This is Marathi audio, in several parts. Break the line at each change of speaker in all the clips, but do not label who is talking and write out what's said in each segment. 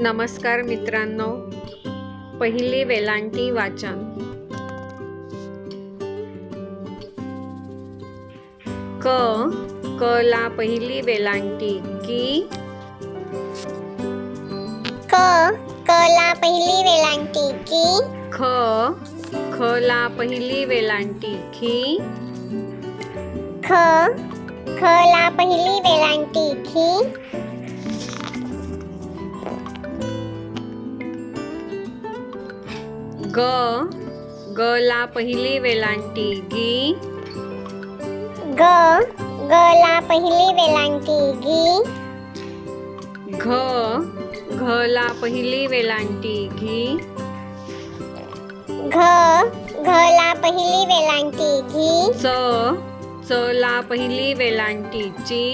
नमस्कार मित्रांनो. पहिली वेलांटी वाचन. क क ला पहिली वेलांटी. की?
क क ला पहिली वेलांटी. की?
ख ख ला पहिली वेलांटी. खी
ख ख ला पहिली वेलांटी. की?
ग ग ला पहिली वेलांटी गी?
ग ग ला पहिली वेलांटी गी?
घ घ ला पहिली वेलांटी घी
घ घ ला पहिली वेलांटी घी
च च ला पहिली वेलांटी ची?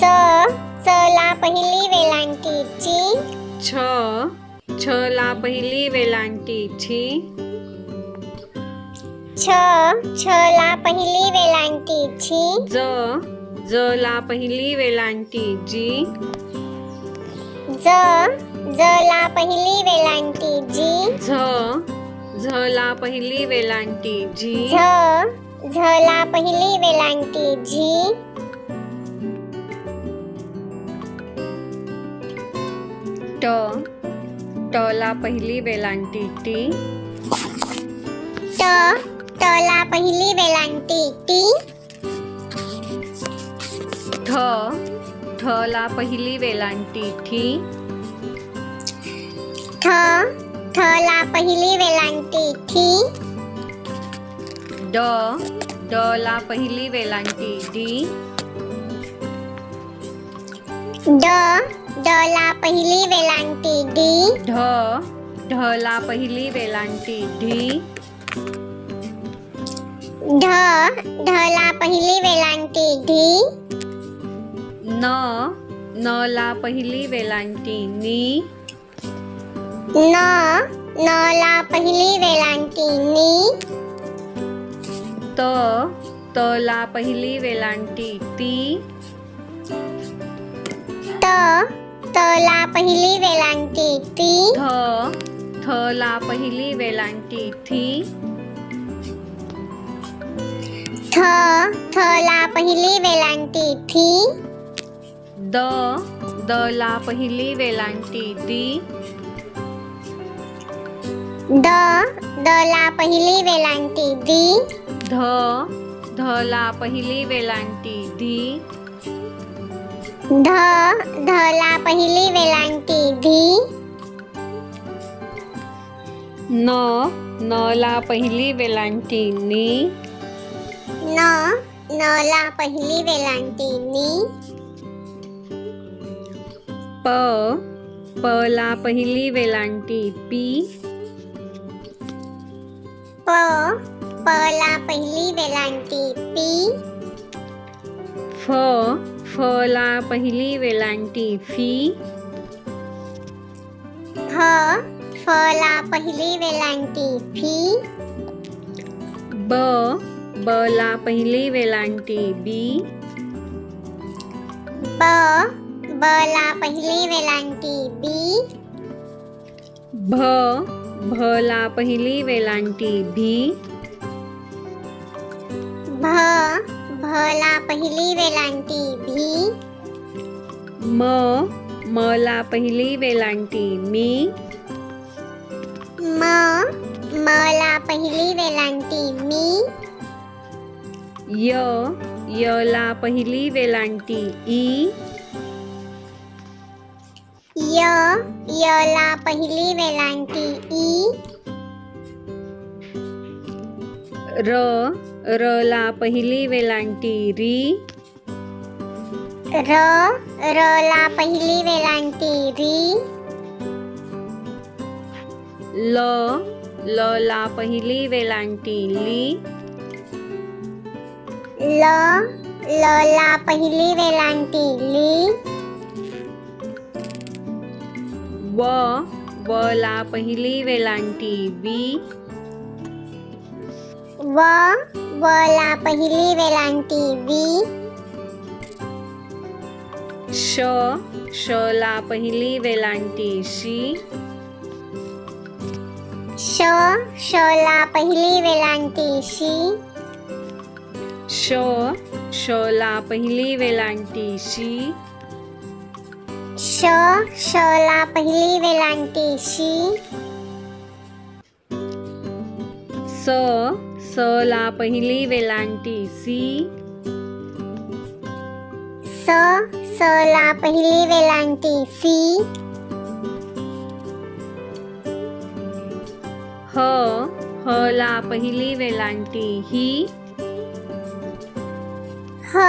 च पहिली वेलांटी
छी छ छ
ला पहिली वेलांटी छी
ज ज ला पहिली वेलांटी जी?
ज ज ला पहिली वेलांटी जी.
झ झ ला पहिली वेलांटी जी?
झ झ ला पहिली वेलांटी जी.
ट ट ला पहिली वेलांटी टी.
ट ट ला पहिली वेलांटी टी.
ठ ठ ला पहिली वेलांटी ठी.
ठ ठ ला पहिली वेलांटी ठी.
ड ड ला पहिली वेलांटी डी.
ड ड ला पहिली वेलांटी डी.
ढ ढ ला पहिली वेलांटी ढी
ढ ढ ला पहिली वेलांटी ढी
न न ला पहिली वेलांटी नी.
न न ला पहिली वेलांटी नी.
त त ला पहिली वेलांटी ती.
त त ला पहिली वेलांटी ती.
थ थ ला पहिली वेलांटी थी
थ थ ला पहिली वेलांटी थी
द द ला पहिली वेलांटी दी
द द ला पहिली वेलांटी दी
ध ध ला पहिली वेलांटी धी
ध ध ला पहिली वेलांटी धी?
न न ला पहिली वेलांटी नी?
न न ला पहिली वेलांटी नी?
प प ला पहिली वेलांटी पी?
प प ला पहिली वेलांटी पी?
फ फ ला पहिली वेलांटी. फी?
फ फ ला पहिली वेलांटी. फी?
ब ब ला पहिली वेलांटी. बी?
ब ब ला पहिली वेलांटी. बी?
भ भ ला पहिली वेलांटी. भी
भ भ ला पहिली वेलांटी भी
म? म ला पहिली वेलांटी मी?
म म ला पहिली वेलांटी मी?
य य ला पहिली वेलांटी ई?
य य ला पहिली वेलांटी ई?
र र ला पहिली वेलांटी री.
र र ला पहिली वेलांटी री.
ल ल ला पहिली वेलांटी ली.
ल ल ला पहिली वेलांटी ली.
व व ला पहिली वेलांटी बी.
व व ला पहिली वेलांटी वी.
श शला पहिली वेलांटी शी.
श शला पहिली वेलांटी शी.
श शला पहिली वेलांटी शी.
श शला पहिली वेलांटी शी.
स सला पहिली वेलांटी सी.
स सला पहिली वेलांटी सी.
ह हला पहिली वेलांटी ही.
ह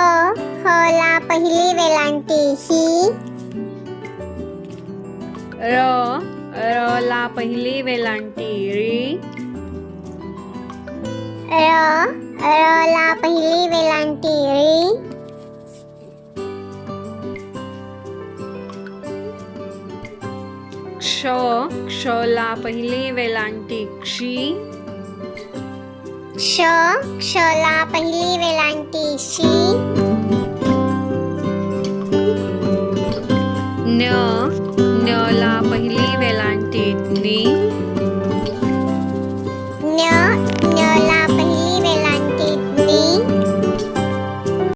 हला पहिली वेलांटी ही.
र रला पहिली वेलांटी री.
र रला पहिली वेलांटी री
क्ष क्षला पहिली वेलांटी क्षी
क्ष क्षला पहिली वेलांटी शी न